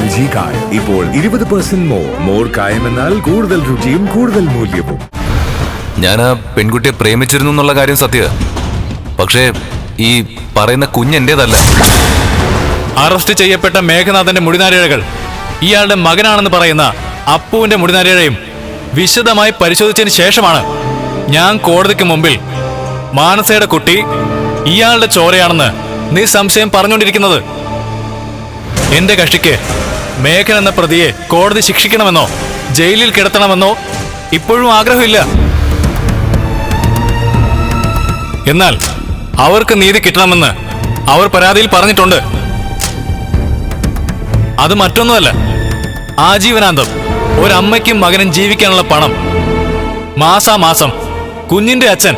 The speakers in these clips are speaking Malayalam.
എൽ ജി കായം. ഇപ്പോൾ ഇരുപത് പെർസെന്റ് മോർ മോർ കായം എന്നാൽ കൂടുതൽ രുചിയും കൂടുതൽ മൂല്യവും. ഞാൻ ആ പെൺകുട്ടിയെ പ്രേമിച്ചിരുന്നു എന്നുള്ള കാര്യം സത്യ. പക്ഷേ ഈ പറയുന്ന കുഞ്ഞെന്റേതല്ല അറസ്റ്റ് ചെയ്യപ്പെട്ട മേഘനാഥന്റെ മുടിനാരിഴകൾ. ഇയാളുടെ മകനാണെന്ന് പറയുന്ന അപ്പുവിന്റെ മുടിനാരിഴയും വിശദമായി പരിശോധിച്ചതിന് ശേഷമാണ് ഞാൻ കോടതിക്ക് മുമ്പിൽ മാനസയുടെ കുട്ടി ഇയാളുടെ ചോരയാണെന്ന് നീ സംശയം പറഞ്ഞുകൊണ്ടിരിക്കുന്നത്. എന്റെ കക്ഷിക്ക് മേഘൻ എന്ന പ്രതിയെ കോടതി ശിക്ഷിക്കണമെന്നോ ജയിലിൽ കിടത്തണമെന്നോ ഇപ്പോഴും ആഗ്രഹമില്ല. എന്നാൽ അവർക്ക് നീതി കിട്ടണമെന്ന് അവർ പരാതിയിൽ പറഞ്ഞിട്ടുണ്ട്. അത് മറ്റൊന്നുമല്ല. ആജീവനാന്തം ഒരമ്മയ്ക്കും മകനും ജീവിക്കാനുള്ള പണം. മാസാമാസം കുഞ്ഞിന്റെ അച്ഛൻ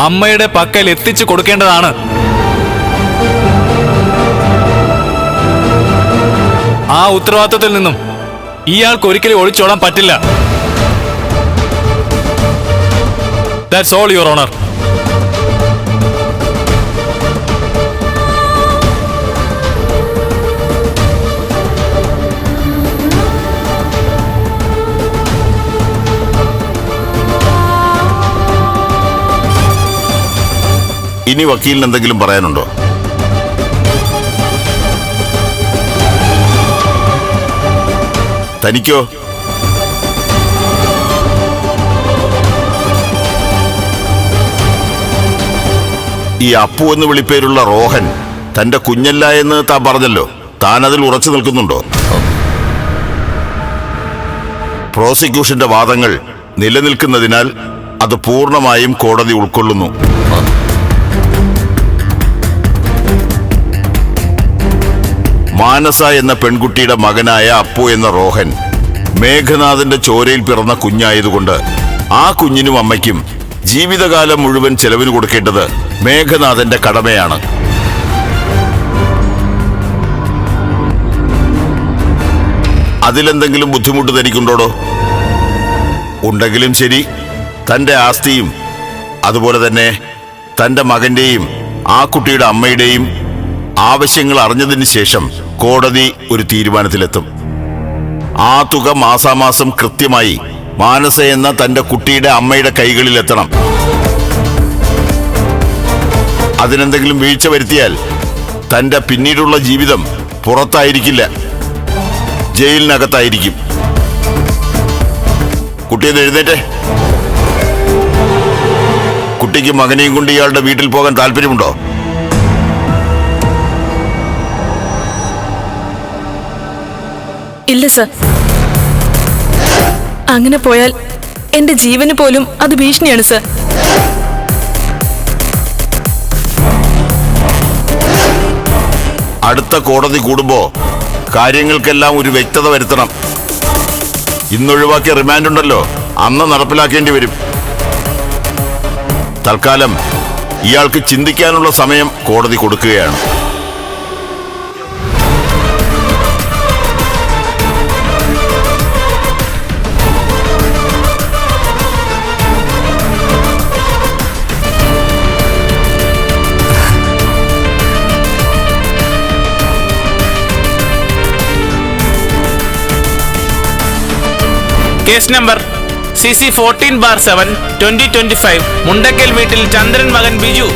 അമ്മയുടെ പക്കൽ എത്തിച്ചു കൊടുക്കേണ്ടതാണ് ആ ഉത്തരവാദിത്വത്തിൽ നിന്നും ഇയാൾക്ക് ഒരിക്കലും ഒളിച്ചോടാൻ പറ്റില്ല. ദാറ്റ്സ് ഓൾ യുവർ ഓണർ ഇനി വക്കീലിന് എന്തെങ്കിലും പറയാനുണ്ടോ? തനിക്കോ? ഈ അപ്പു എന്ന് വിളിപ്പേരുള്ള റോഹൻ തന്റെ കുഞ്ഞല്ല എന്ന് താൻ പറഞ്ഞല്ലോ. താൻ അതിൽ ഉറച്ചു നിൽക്കുന്നുണ്ടോ? പ്രോസിക്യൂഷന്റെ വാദങ്ങൾ നിലനിൽക്കുന്നതിനാൽ അത് പൂർണമായും കോടതി ഉൾക്കൊള്ളുന്നു. മാനസ എന്ന പെൺകുട്ടിയുടെ മകനായ അപ്പു എന്ന റോഹൻ മേഘനാഥന്റെ ചോരയിൽ പിറന്ന കുഞ്ഞായതുകൊണ്ട് ആ കുഞ്ഞിനും അമ്മയ്ക്കും ജീവിതകാലം മുഴുവൻ ചെലവിന് കൊടുക്കേണ്ടത് മേഘനാഥന്റെ കടമയാണ്. അതിലെന്തെങ്കിലും ബുദ്ധിമുട്ട് തനിക്കുണ്ടോടോ ഉണ്ടെങ്കിലും ശരി തന്റെ ആസ്തിയും അതുപോലെ തന്നെ തന്റെ മകന്റെയും ആ കുട്ടിയുടെ അമ്മയുടെയും ആവശ്യങ്ങൾ അറിഞ്ഞതിന് ശേഷം കോടതി ഒരു തീരുമാനത്തിലെത്തും. ആ തുക മാസാമാസം കൃത്യമായി മാനസ എന്ന തന്റെ കുട്ടിയുടെ അമ്മയുടെ കൈകളിൽ എത്തണം അതിനെന്തെങ്കിലും വീഴ്ച വരുത്തിയാൽ തന്റെ പിന്നീടുള്ള ജീവിതം പുറത്തായിരിക്കില്ല. ജയിലിനകത്തായിരിക്കും. കുട്ടിയെന്ന് എഴുന്നേറ്റേ. കുട്ടിക്ക് മകനെയും കൊണ്ട് ഇയാളുടെ വീട്ടിൽ പോകാൻ താല്പര്യമുണ്ടോ? ഇല്ല സർ. അങ്ങനെ പോയാൽ എന്റെ ജീവന് പോലും അത് ഭീഷണിയാണ് സർ. അടുത്ത കോടതി കൂടുമ്പോ കാര്യങ്ങൾക്കെല്ലാം ഒരു വ്യക്തത വരുത്തണം. ഇന്നൊഴിവാക്കിയ റിമാൻഡ് ഉണ്ടല്ലോ അന്ന് നടപ്പിലാക്കേണ്ടി വരും. തൽക്കാലം ഇയാൾക്ക് ചിന്തിക്കാനുള്ള സമയം കോടതി കൊടുക്കുകയാണ്. Case number C C fourteen bar seven twenty twenty five Mundakkal വീട്ടിൽ ചന്ദ്രൻ മകൻ ബിജു.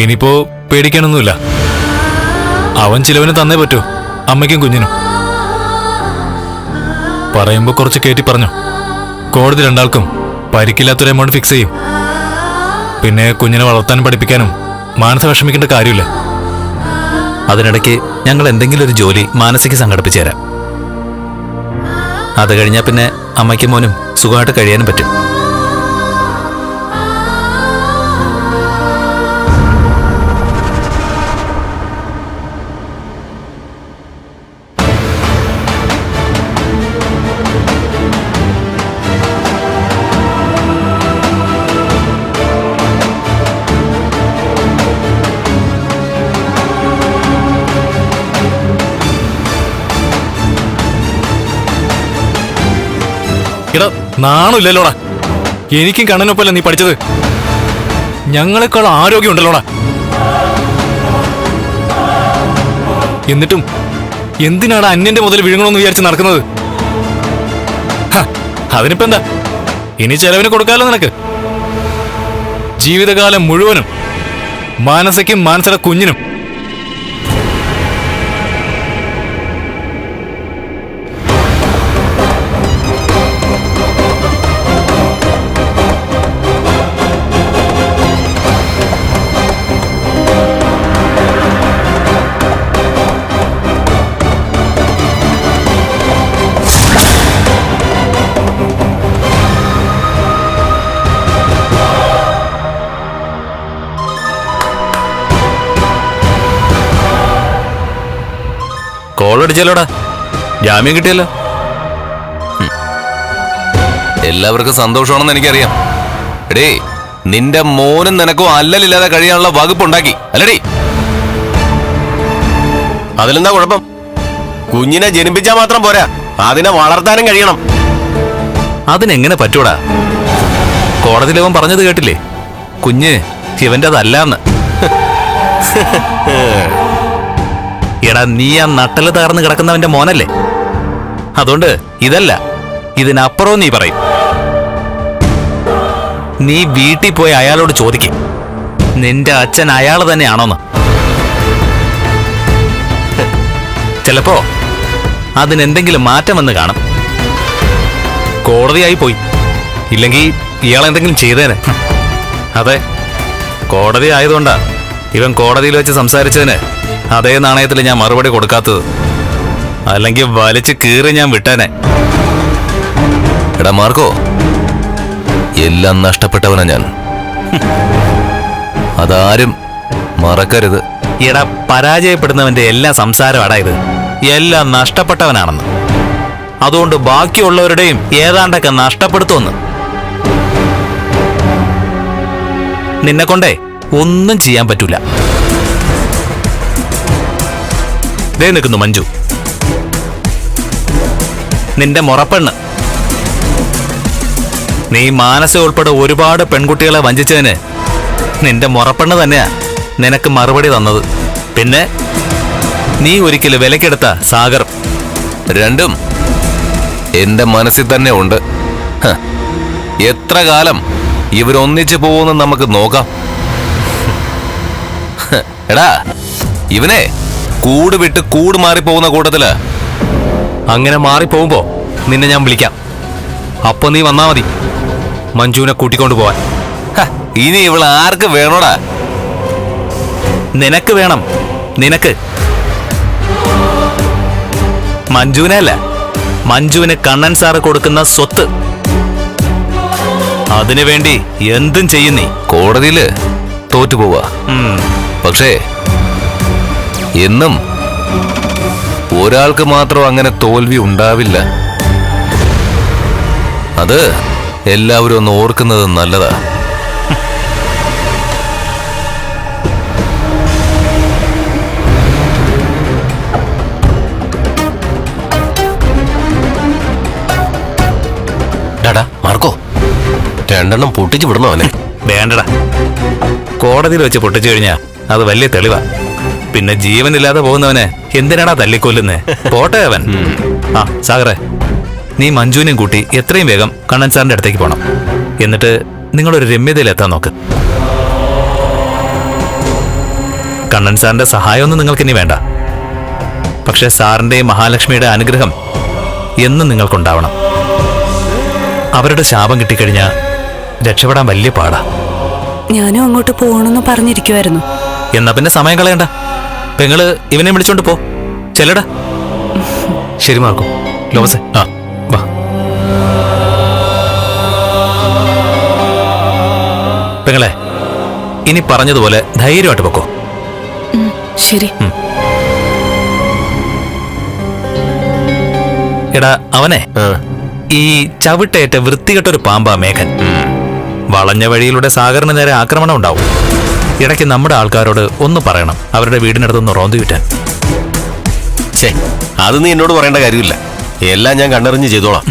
ഇനിയിപ്പോ പേടിക്കാനൊന്നുമില്ല. അവൻ ചിലവിന് തന്നേ പറ്റൂ. അമ്മയ്ക്കും കുഞ്ഞിനും. പറയുമ്പോ കുറച്ച് കയറ്റി പറഞ്ഞു. കോടതി രണ്ടാൾക്കും പരിക്കില്ലാത്തൊരു എമൗണ്ട് ഫിക്സ് ചെയ്യും. പിന്നെ കുഞ്ഞിനെ വളർത്താനും പഠിപ്പിക്കാനും മാനസ വിഷമിക്കേണ്ട കാര്യമില്ല. അതിനിടയ്ക്ക് ഞങ്ങൾ എന്തെങ്കിലും ഒരു ജോലി മാനസിക സംഘടിപ്പിച്ചു തരാം. അത് കഴിഞ്ഞാൽ പിന്നെ അമ്മയ്ക്കും മോനും സുഖമായിട്ട് കഴിയാനും പറ്റും. ഇടാ നാണില്ലല്ലോടാ എനിക്കും കണ്ണനൊപ്പല്ല നീ പഠിച്ചത്. ഞങ്ങളെക്കാൾ ആരോഗ്യം ഉണ്ടല്ലോടാ എന്നിട്ടും എന്തിനാണ് അന്യന്റെ മുതൽ വിഴുങ്ങണമെന്ന് വിചാരിച്ച് നടക്കുന്നത്? അതിനിപ്പോ എന്താ? ഇനി ചെലവിന് കൊടുക്കാലോ നിനക്ക്? ജീവിതകാലം മുഴുവനും മാനസയ്ക്കും മാനസയുടെ കുഞ്ഞിനും കോളടിച്ചല്ലോടാ ജാമ്യം കിട്ടിയല്ലോ. എല്ലാവർക്കും സന്തോഷമാണെന്ന് എനിക്കറിയാം. എടേ നിന്റെ മോനും നിനക്കും അല്ലലില്ലാതെ കഴിയാനുള്ള വകുപ്പുണ്ടാക്കി അല്ലടേ? അതിലെന്താ കുഴപ്പം? കുഞ്ഞിനെ ജനിപ്പിച്ചാൽ മാത്രം പോരാ അതിനെ വളർത്താനും കഴിയണം. അതിനെങ്ങനെ പറ്റൂടാ? കോടതിയിലവൻ പറഞ്ഞത് കേട്ടില്ലേ? കുഞ്ഞ് ശിവന്റെ അതല്ലാന്ന് എടാ നീ ആ നട്ടൽ തകർന്ന് കിടക്കുന്നവന്റെ മോനല്ലേ? അതുകൊണ്ട് ഇതല്ല ഇതിനപ്പുറവും നീ പറയും. നീ വീട്ടിൽ പോയി അയാളോട് ചോദിക്കും. നിന്റെ അച്ഛൻ അയാൾ തന്നെയാണോന്ന്. ചിലപ്പോ അതിനെന്തെങ്കിലും മാറ്റം വന്ന് കാണും. കോടതിയായി പോയി. ഇല്ലെങ്കിൽ ഇയാൾ എന്തെങ്കിലും ചെയ്തേനെ. അതെ കോടതി ആയതുകൊണ്ടാ ഇവൻ കോടതിയിൽ വെച്ച് സംസാരിച്ചതിന് അതേ നാണയത്തിൽ ഞാൻ മറുപടി കൊടുക്കാത്തത്. അല്ലെങ്കിൽ വലിച്ച് കീറി ഞാൻ വിട്ടേനെ. എടാ മാർക്കോ. എല്ലാം നഷ്ടപ്പെട്ടവനാ ഞാൻ. അതാരും മറക്കരുത്. എടാ പരാജയപ്പെടുന്നവന്റെ എല്ലാ സംസാരം അടാ ഇത്. എല്ലാം നഷ്ടപ്പെട്ടവനാണെന്ന്. അതുകൊണ്ട് ബാക്കിയുള്ളവരുടെയും ഏതാണ്ടൊക്കെ നഷ്ടപ്പെടുത്തുമെന്ന്. നിന്നെ കൊണ്ടേ ഒന്നും ചെയ്യാൻ പറ്റൂല. ദേ നിൽക്കുന്നു മഞ്ജു. നിന്റെ മുറപ്പെണ്ണ്. നീ മാനസ ഉൾപ്പെടെ ഒരുപാട് പെൺകുട്ടികളെ വഞ്ചിച്ചതിന് നിന്റെ മുറപ്പെണ്ണ് തന്നെയാ നിനക്ക് മറുപടി തന്നത്. പിന്നെ നീ ഒരിക്കലും വിലക്കെടുത്ത സാഗർ. രണ്ടും എന്റെ മനസ്സിൽ തന്നെ ഉണ്ട്. എത്ര കാലം ഇവരൊന്നിച്ചു പോകുമെന്ന് നമുക്ക് നോക്കാം. എടാ ഇവനെ കൂട് വിട്ട് കൂട് മാറിപ്പോകുന്ന കൂട്ടത്തിൽ അങ്ങനെ മാറിപ്പോകുമ്പോ നിന്നെ ഞാൻ വിളിക്കാം. അപ്പൊ നീ വന്നാ മതി. മഞ്ജുവിനെ കൂട്ടിക്കൊണ്ടു പോവാൻ. ഇനി ഇവൾ ആർക്ക് വേണോടാ? നിനക്ക് വേണം. നിനക്ക്. മഞ്ജുവിനെ അല്ല മഞ്ജുവിന് കണ്ണൻ സാറ് കൊടുക്കുന്ന സ്വത്ത്. അതിനു വേണ്ടി എന്തും ചെയ്യുന്നേ. കോടതിയിൽ തോറ്റുപോവാ. പക്ഷേ എന്നും ഒരാൾക്ക് മാത്രം അങ്ങനെ തോൽവി ഉണ്ടാവില്ല. അത് എല്ലാവരും ഒന്ന് ഓർക്കുന്നത് നല്ലതാ. മാർക്കോ. രണ്ടെണ്ണം പൊട്ടിച്ചു വിടണോ അവനെ? വേണ്ടടാ. കോടതിയിൽ വെച്ച് പൊട്ടിച്ചു കഴിഞ്ഞാ അത് വലിയ തെളിവാ. പിന്നെ ജീവനില്ലാതെ പോകുന്നവനെ എന്തിനാടാ തല്ലിക്കൊല്ലുന്നേ? പോട്ടെ അവൻ. ആ സാഗറെ നീ മഞ്ജുവിനെയും കൂട്ടി എത്രയും വേഗം കണ്ണൻ സാറിന്റെ അടുത്തേക്ക് പോണം. എന്നിട്ട് നിങ്ങളൊരു രമ്യതയിലെത്താൻ നോക്ക്. കണ്ണൻ സാറിന്റെ സഹായമൊന്നും നിങ്ങൾക്ക് ഇനി വേണ്ട. പക്ഷെ സാറിന്റെയും മഹാലക്ഷ്മിയുടെ അനുഗ്രഹം എന്നും നിങ്ങൾക്കുണ്ടാവണം. അവരുടെ ശാപം കിട്ടിക്കഴിഞ്ഞാൽ രക്ഷപ്പെടാൻ വലിയ പാടാ. ഞാനും അങ്ങോട്ട് പോകണമെന്ന് പറഞ്ഞിരിക്കുമായിരുന്നു എന്നാ പിന്നെ സമയം കളയണ്ട. പെങ്ങൾ ഇവനെ വിളിച്ചോണ്ട് പോ. ചെല്ലടാ. ശരി മാർക്കോ. ലോമസേ ആ വാ. പെങ്ങളെ ഇനി പറഞ്ഞതുപോലെ ധൈര്യമായിട്ട് പൊക്കോ. ശരി. എടാ അവനെ ഈ ചവിട്ടേറ്റ വൃത്തികെട്ടൊരു പാമ്പാ മേഘൻ. വളഞ്ഞ വഴിയിലൂടെ സാഗറിന് നേരെ ആക്രമണം ഉണ്ടാവും. ഇടയ്ക്ക് നമ്മുടെ ആൾക്കാരോട് ഒന്ന് പറയണം. അവരുടെ വീടിനടുത്തൊന്ന് റോന്തി വിറ്റാൻ. ഛേ അത് നീ എന്നോട് പറയേണ്ട കാര്യമില്ല. എല്ലാം ഞാൻ കണ്ടറിഞ്ഞ് ചെയ്തോളാം.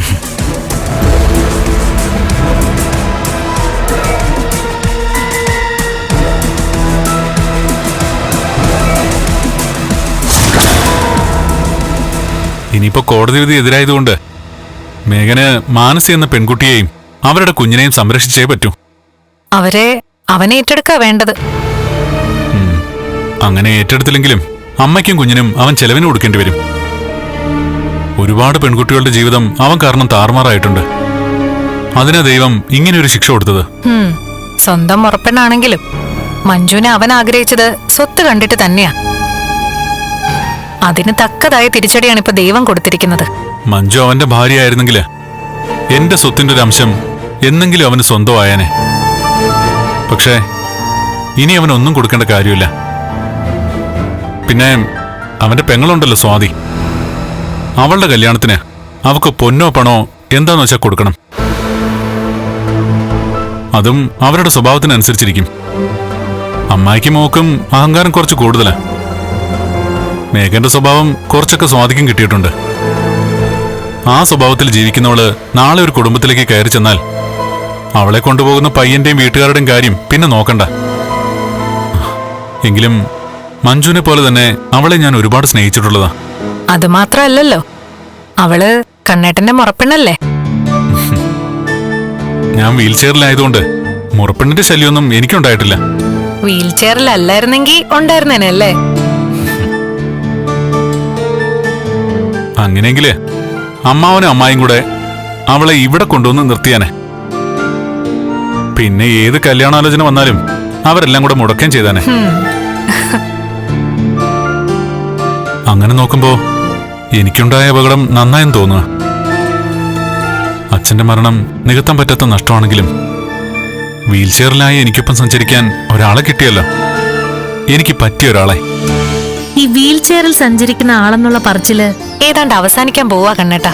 ഇനിയിപ്പോ കോടതി വിധി എതിരായതുകൊണ്ട് മേഘന് മാനസി എന്ന പെൺകുട്ടിയെയും അവരുടെ കുഞ്ഞിനെയും സംരക്ഷിച്ചേ പറ്റൂ. അവരെ അവനെ ഏറ്റെടുക്കാ വേണ്ടത്. അങ്ങനെ ഏറ്റെടുത്തില്ലെങ്കിലും അമ്മയ്ക്കും കുഞ്ഞിനും അവൻ ചെലവിന് കൊടുക്കേണ്ടി വരും. ഒരുപാട് പെൺകുട്ടികളുടെ ജീവിതം അവൻ കാരണം താറുമാറായിട്ടുണ്ട്. അതിനാ ദൈവം ഇങ്ങനെ ഒരു ശിക്ഷ കൊടുത്തത്. സ്വന്തം ഉറപ്പെണ്ണാണെങ്കിലും മഞ്ജുവിനെ അവൻ ആഗ്രഹിച്ചത് സ്വത്ത് കണ്ടിട്ട് തന്നെയാ. അതിന് തക്കതായ തിരിച്ചടിയാണ് ഇപ്പൊ ദൈവം കൊടുത്തിരിക്കുന്നത്. മഞ്ജു അവന്റെ ഭാര്യയായിരുന്നെങ്കിൽ എന്റെ സ്വത്തിന്റെ ഒരു അംശം എന്നെങ്കിലും അവന് സ്വന്തമായേനെ. പക്ഷേ ഇനി അവൻ ഒന്നും കൊടുക്കേണ്ട കാര്യമില്ല. പിന്നെ അവന്റെ പെങ്ങളുണ്ടല്ലോ സ്വാതി. അവളുടെ കല്യാണത്തിന് അവക്ക് പൊന്നോ പണോ എന്താന്ന് വെച്ചാൽ കൊടുക്കണം. അതും അവരുടെ സ്വഭാവത്തിനനുസരിച്ചിരിക്കും. അമ്മായിക്കും മോക്കും അഹങ്കാരം കുറച്ച് കൂടുതലാ. മേഘന്റെ സ്വഭാവം കുറച്ചൊക്കെ സ്വാധിക്കും കിട്ടിയിട്ടുണ്ട്. ആ സ്വഭാവത്തിൽ ജീവിക്കുന്നവൾ നാളെ ഒരു കുടുംബത്തിലേക്ക് കയറി ചെന്നാൽ അവളെ കൊണ്ടുപോകുന്ന പയ്യന്റെയും വീട്ടുകാരുടെയും കാര്യം പിന്നെ നോക്കണ്ട. എങ്കിലും മഞ്ജുവിനെ പോലെ തന്നെ അവളെ ഞാൻ ഒരുപാട് സ്നേഹിച്ചിട്ടുള്ളതാ. അത് മാത്രല്ലല്ലോ. അവൾ കണ്ണേട്ടന്റെ മുറപ്പെണ്ണല്ലേ? ഞാൻ വീൽ ചെയറിലായതുകൊണ്ട് മുറപ്പെണ്ണിന്റെ ശല്യമൊന്നും എനിക്കുണ്ടായിട്ടില്ല. വീൽ ഉണ്ടായിരുന്നേനല്ലേ? അങ്ങനെയെങ്കിൽ അമ്മാവനും അമ്മായും കൂടെ അവളെ ഇവിടെ കൊണ്ടുവന്ന് നിർത്തിയാനെ. പിന്നെ ഏത് കല്യാണാലോചന വന്നാലും അവരെല്ലാം കൂടെ മുടക്കം ചെയ്താനെ. അങ്ങനെ നോക്കുമ്പോ എനിക്കുണ്ടായ അപകടം നന്നായെന്ന് തോന്നുക അച്ഛന്റെ മരണം നികത്താൻ പറ്റാത്ത നഷ്ടമാണെങ്കിലും വീൽചെയറിലായി എനിക്കൊപ്പം സഞ്ചരിക്കാൻ ഒരാളെ കിട്ടിയല്ലോ. എനിക്ക് പറ്റിയ ഒരാളെ. ഈ വീൽചെയറിൽ സഞ്ചരിക്കുന്ന ആളെന്നുള്ള പറച്ചിൽ ഏതാണ്ട് അവസാനിക്കാൻ പോവാ കണ്ണേട്ടാ.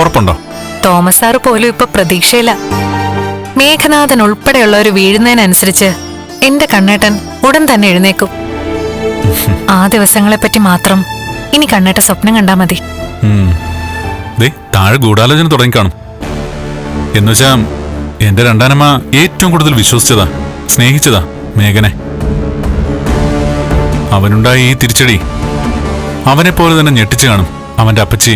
ഉറപ്പുണ്ടോ? തോമസ് സാറ് പോലും ഇപ്പൊ പ്രതീക്ഷയില്ല മേഘനാഥൻ ഉൾപ്പെടെയുള്ളവർ വീഴുന്നതിനനുസരിച്ച് എന്റെ കണ്ണേട്ടൻ ഉടൻ തന്നെ എഴുന്നേക്കും. ആ ദിവസങ്ങളെ പറ്റി മാത്രം ഇനി കണ്ണേട്ട സ്വപ്നം കണ്ടാ മതി. താഴെ ഗൂഢാലോചന തുടങ്ങിക്കാണും എന്നുവെച്ചാ എന്റെ രണ്ടാനമ്മ ഏറ്റവും കൂടുതൽ വിശ്വസിച്ചതാ സ്നേഹിച്ചതാ മേഘനെ. അവനുണ്ടായ ഈ തിരിച്ചടി അവനെ പോലെ തന്നെ ഞെട്ടിച്ചു കാണും അവന്റെ അപ്പച്ചി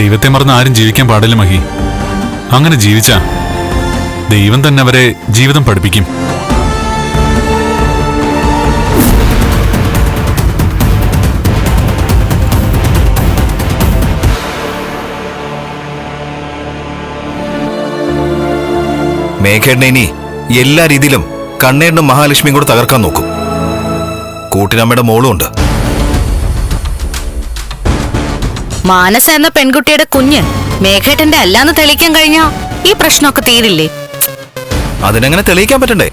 ദൈവത്തെ മറന്ന് ആരും ജീവിക്കാൻ പാടില്ല മഹി. അങ്ങനെ ജീവിച്ച ദൈവം തന്നെ അവരെ ജീവിതം പഠിപ്പിക്കും. മേഘേണ്ണ ഇനി എല്ലാ രീതിയിലും കണ്ണേണ്ണും മഹാലക്ഷ്മിയും കൂടെ തകർക്കാൻ നോക്കും. കൂട്ടിനമ്മയുടെ മോളും ഉണ്ട്. മാനസ എന്ന പെൺകുട്ടിയുടെ കുഞ്ഞ്. മേഘേട്ടന്റെ അല്ലാന്ന് തെളിയിക്കാൻ കഴിഞ്ഞാ ഈ പ്രശ്നമൊക്കെ തീരില്ലേ? അതിനെങ്ങനെ തെളിയിക്കാൻ പറ്റണ്ടേ?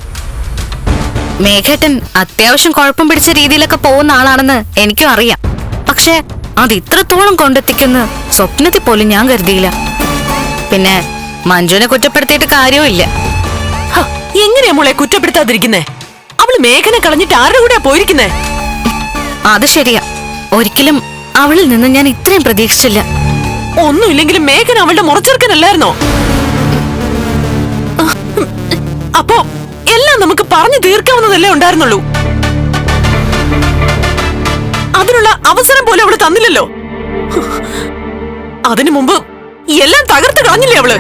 മേഘേട്ടൻ അത്യാവശ്യം കുഴപ്പം പിടിച്ച രീതിയിലൊക്കെ പോകുന്ന ആളാണെന്ന് എനിക്കും അറിയാം. പക്ഷെ അത് ഇത്രത്തോളം കൊണ്ടെത്തിക്കുന്ന സ്വപ്നത്തിൽ പോലും ഞാൻ കരുതിയില്ല. പിന്നെ മഞ്ജുവിനെ കുറ്റപ്പെടുത്തിയിട്ട് കാര്യവുമില്ല. ഹ, എങ്ങനെയാ മോളെ കുറ്റപ്പെടുത്താതിരിക്കുന്നേ? അവൾ മേഘനെ കളഞ്ഞിട്ട് ആരുടെ കൂടെ പോയിരിക്കുന്നേ? അത് ശരിയാ. ഒരിക്കലും അവളിൽ നിന്ന് ഞാൻ ഇത്രയും പ്രതീക്ഷിച്ചില്ല. ഒന്നുമില്ലെങ്കിലും മേഘൻ അവളുടെ മുറച്ചെറുക്കനല്ലായിരുന്നോ? അപ്പോ എല്ലാം നമുക്ക് പറഞ്ഞു തീർക്കാവുന്നതല്ലേ ഉണ്ടായിരുന്നുള്ളൂ? അതിനുള്ള അവസരം പോലും അവൾ തന്നില്ലല്ലോ. അതിനു മുമ്പ് എല്ലാം തകർത്ത് കളഞ്ഞില്ലേ അവൾ?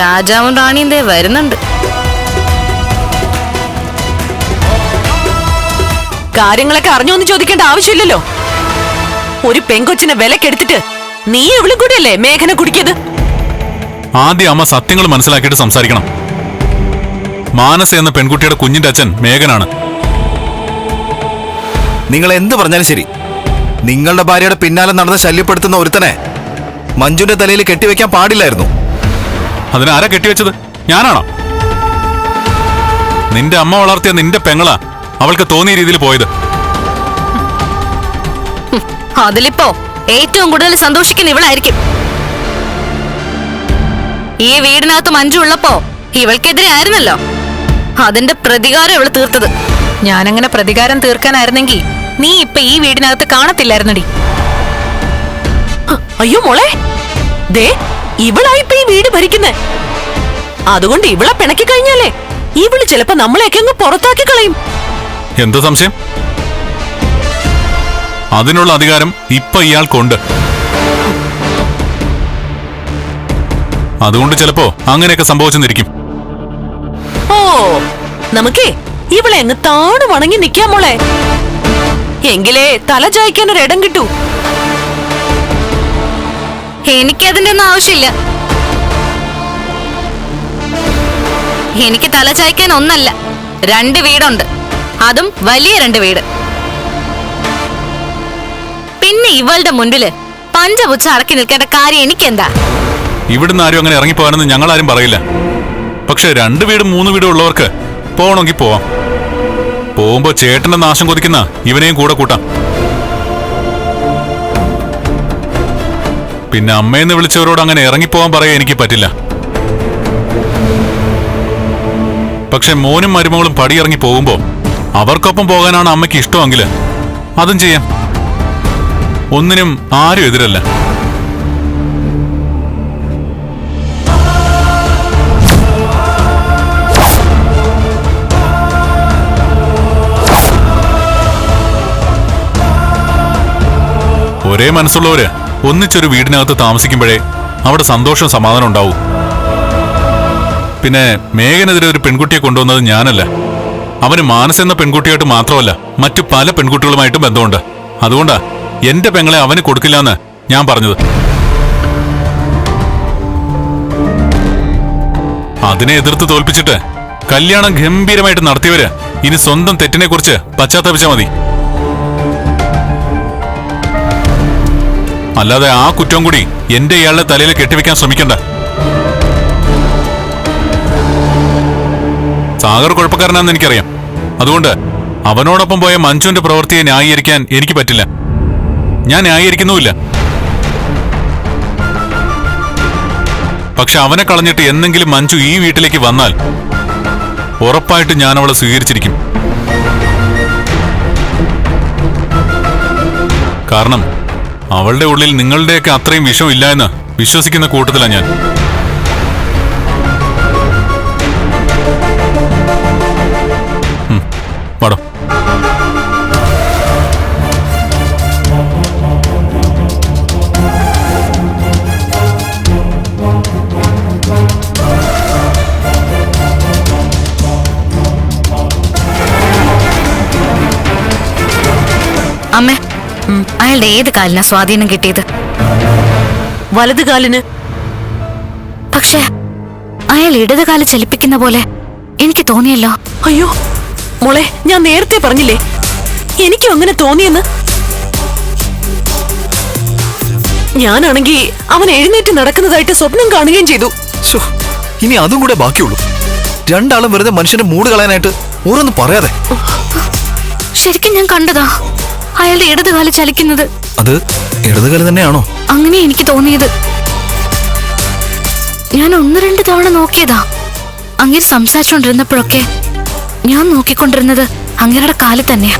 രാജാവും റാണിയും ദേ വരുന്നുണ്ട്. കാര്യങ്ങളൊക്കെ അറിഞ്ഞോന്ന് ചോദിക്കേണ്ട ആവശ്യമില്ലല്ലോ. ഒരു പെങ്കൊച്ചിനെ വിലക്കെടുത്തിട്ട് നീ എവളും കൂടിയല്ലേ മേഘന കുടിക്കത് ആദ്യം അമ്മ സത്യങ്ങൾ മനസ്സിലാക്കിയിട്ട് സംസാരിക്കണം. മാനസ എന്ന പെൺകുട്ടിയുടെ കുഞ്ഞിന്റെ അച്ഛൻ മേഘനാണ്. നിങ്ങൾ എന്ത് പറഞ്ഞാലും ശരി. നിങ്ങളുടെ ഭാര്യയുടെ പിന്നാലെ നടന്ന് ശല്യപ്പെടുത്തുന്ന ഒരുത്തനെ മഞ്ജുന്റെ തലയിൽ കെട്ടിവെക്കാൻ പാടില്ലായിരുന്നു. അതിന് ആരാ കെട്ടിവെച്ചത്? ഞാനാണോ? നിന്റെ അമ്മ വളർത്തിയ നിന്റെ പെങ്ങളാ അവൾക്ക് തോന്നിയ രീതിയിൽ പോയത്. അതിലിപ്പോ ഏറ്റവും കൂടുതൽ സന്തോഷിക്കുന്ന ഇവളായിരിക്കും. ഈ വീടിനകത്ത് മഞ്ജു ഉള്ളപ്പോ ഇവൾക്കെതിരെ ആയിരുന്നല്ലോ. അതിന്റെ പ്രതികാരം ഇവൾ തീർത്തത്. ഞാനങ്ങനെ പ്രതികാരം തീർക്കാനായിരുന്നെങ്കിൽ നീ ഇപ്പൊ ഈ വീടിനകത്ത് കാണത്തില്ലായിരുന്നടി. അയ്യോ മോളെ. ദേ ഇവളായി ഇപ്പൊ ഈ വീട് ഭരിക്കുന്നേ? അതുകൊണ്ട് ഇവളെ പിണക്കി കഴിഞ്ഞാലേ ഇവൾ ചിലപ്പോ നമ്മളെയൊക്കെ അങ്ങ് പുറത്താക്കി കളയും. എന്താ സംശയം? അതിനുള്ള അധികാരം ഇപ്പൊ ഇയാൾക്കുണ്ട്. അതുകൊണ്ട് ചിലപ്പോ അങ്ങനെയൊക്കെ സംഭവിച്ചെന്നിരിക്കും. ഓ നമുക്കേ ഇവളെ അങ്ങ് താണു വണങ്ങി നിക്കാം മോളെ. എങ്കിലേ തല ചായ്ക്കാൻ ഒരു ഇടം കിട്ടൂ. എനിക്കതിന്റെ ഒന്നും ആവശ്യമില്ല. എനിക്ക് തല ചായ്ക്കാൻ ഒന്നല്ല രണ്ട് വീടുണ്ട്. അതും വലിയ രണ്ട് വീട്. പിന്നെ ഇവളുടെ മുൻപിൽ പഞ്ചപുച്ച അടക്കി നിൽക്കേണ്ട കാര്യം എനിക്കെന്താ? ഇവിടുന്ന് ആരും അങ്ങനെ ഇറങ്ങിപ്പോകാനെന്ന് ആരും പറയില്ല. പക്ഷെ രണ്ട് വീടും മൂന്ന് വീടും ഉള്ളവർക്ക് പോകണമെങ്കിൽ പോവാം. പോകുമ്പോ ചേട്ടന്റെ നാശം കൊതിക്കുന്ന ഇവനെയും കൂടെ കൂട്ടാം. പിന്നെ അമ്മയെന്ന് വിളിച്ചവരോട് അങ്ങനെ ഇറങ്ങിപ്പോവാൻ പറയാൻ എനിക്ക് പറ്റില്ല. പക്ഷെ മോനും മരുമകളും പടിയിറങ്ങി പോകുമ്പോ അവർക്കൊപ്പം പോകാനാണ് അമ്മയ്ക്ക് ഇഷ്ടമെങ്കിൽ അതും ചെയ്യാം. ഒന്നിനും ആരും എതിരല്ല. ഒരേ മനസ്സുള്ളവര് ഒന്നിച്ചൊരു വീടിനകത്ത് താമസിക്കുമ്പോഴേ അവിടെ സന്തോഷവും സമാധാനം ഉണ്ടാവും. പിന്നെ മേഘനെതിരെ ഒരു പെൺകുട്ടിയെ കൊണ്ടുവന്നത് ഞാനല്ല. അവന് മാനസ് എന്ന പെൺകുട്ടിയായിട്ട് മാത്രമല്ല മറ്റു പല പെൺകുട്ടികളുമായിട്ടും ബന്ധമുണ്ട്. അതുകൊണ്ടാ എന്റെ പെങ്ങളെ അവന് കൊടുക്കില്ല എന്ന് ഞാൻ പറഞ്ഞത്. അതിനെ എതിർത്ത് തോൽപ്പിച്ചിട്ട് കല്യാണം ഗംഭീരമായിട്ട് നടത്തിയവര് ഇനി സ്വന്തം തെറ്റിനെ കുറിച്ച് പശ്ചാത്തപിച്ചാ മതി. അല്ലാതെ ആ കുറ്റം കൂടി എന്റെ ഇയാളുടെ തലയിൽ കെട്ടിവെക്കാൻ ശ്രമിക്കണ്ട. സാഗർ കുഴപ്പക്കാരനാണെന്ന് എനിക്കറിയാം. അതുകൊണ്ട് അവനോടൊപ്പം പോയ മഞ്ജുവിന്റെ പ്രവൃത്തിയെ ന്യായീകരിക്കാൻ എനിക്ക് പറ്റില്ല. ഞാൻ ന്യായീകരിക്കുന്നുമില്ല. പക്ഷെ അവനെ കളഞ്ഞിട്ട് എന്നെങ്കിലും മഞ്ജു ഈ വീട്ടിലേക്ക് വന്നാൽ ഉറപ്പായിട്ട് ഞാൻ അവളെ സ്വീകരിച്ചിരിക്കും. കാരണം അവളുടെ ഉള്ളിൽ നിങ്ങളുടെയൊക്കെ അത്രയും വിഷം ഇല്ല എന്ന് വിശ്വസിക്കുന്ന കൂട്ടത്തിലാണ് ഞാൻ. വാടോ അമ്മേ. അയാളുടെ ഏത് കാലിനാ സ്വാധീനം കിട്ടിയത്? വലത് കാലിന്. പക്ഷെ അയാൾ ഇടത് കാൽ ചലിപ്പിക്കുന്ന പോലെ എനിക്ക് തോന്നിയല്ലോ. അയ്യോ മോളെ ഞാൻ നേരത്തെ പറഞ്ഞില്ലേ? എനിക്കും അങ്ങനെ തോന്നിയെന്ന്. ഞാനാണെങ്കി അവൻ എഴുന്നേറ്റ് നടക്കുന്നതായിട്ട് സ്വപ്നം കാണുകയും ചെയ്തു. ഇനി അതും കൂടെ ബാക്കിയുള്ളൂ. രണ്ടാളും വെറുതെ മനുഷ്യന്റെ മൂട് കളയാനായിട്ട് ഓരോന്ന് പറയാതെ. ശരിക്കും ഞാൻ കണ്ടതാ. അയാളുടെ ഇടത് കാൽ ചലിക്കുന്നത്. അത് ഇടതുകാൽ തന്നെയാണോ? അങ്ങനെ എനിക്ക് തോന്നിയത്. ഞാൻ ഒന്ന് രണ്ട് തവണ നോക്കിയതാ. അങ്ങനെ സംസാരിച്ചുകൊണ്ടിരുന്നപ്പോഴൊക്കെ ഞാൻ നോക്കിക്കൊണ്ടിരുന്നത് അങ്ങേരുടെ കാൽ തന്നെയാ.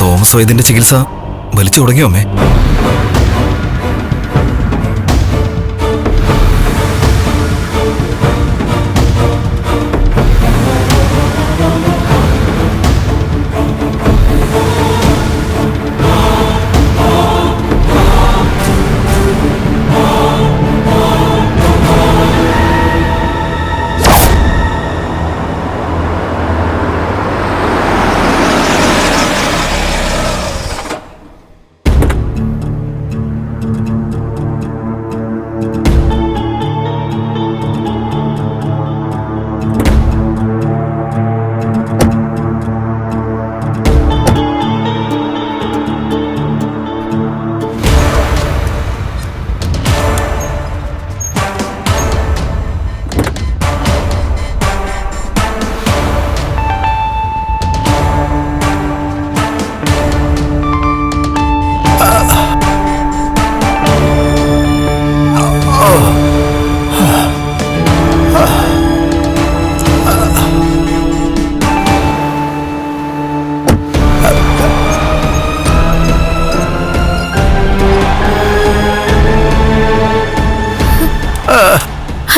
തോമസ് വൈദ്യന്റെ ചികിത്സ വലിച്ചു തുടങ്ങിയോ അമ്മേ?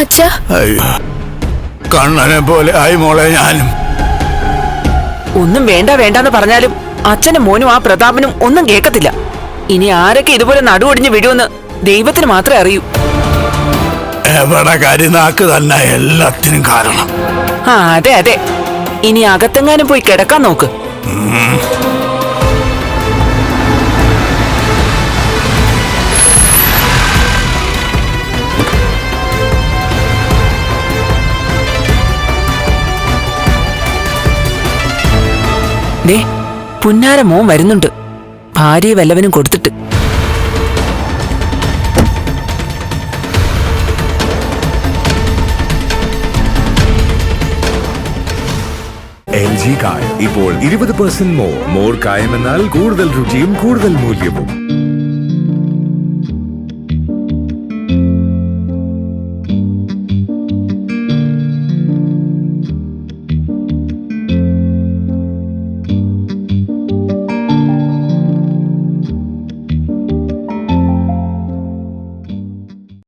അച്ഛാ. കണ്ണനെ പോലെ ആയി മോളെ ഞാനും. ഒന്നും വേണ്ട വേണ്ടെന്ന് പറഞ്ഞാലും അച്ഛനും മോനും ആ പ്രതാപനും ഒന്നും കേൾക്കത്തില്ല ഇനി ആരൊക്കെ ഇതുപോലെ നടുവൊടിഞ്ഞ് വീഴുമെന്ന് ദൈവത്തിന് മാത്രമേ അറിയൂ. എവിടെ കരിനാക്ക് തന്നെ എല്ലാത്തിനും കാരണം. ആ അതെ അതെ. ഇനി അകത്തെങ്ങാനും പോയി കിടക്കാൻ നോക്ക്. ദേ പുന്നാര മോൻ വരുന്നുണ്ട്. ഭാര്യയെ വല്ലവനും കൊടുത്തിട്ട്. ഇപ്പോൾ ഇരുപത് പെർസെന്റ് മോർ. മോർ കായം എന്നാൽ കൂടുതൽ രുചിയും കൂടുതൽ മൂല്യവും.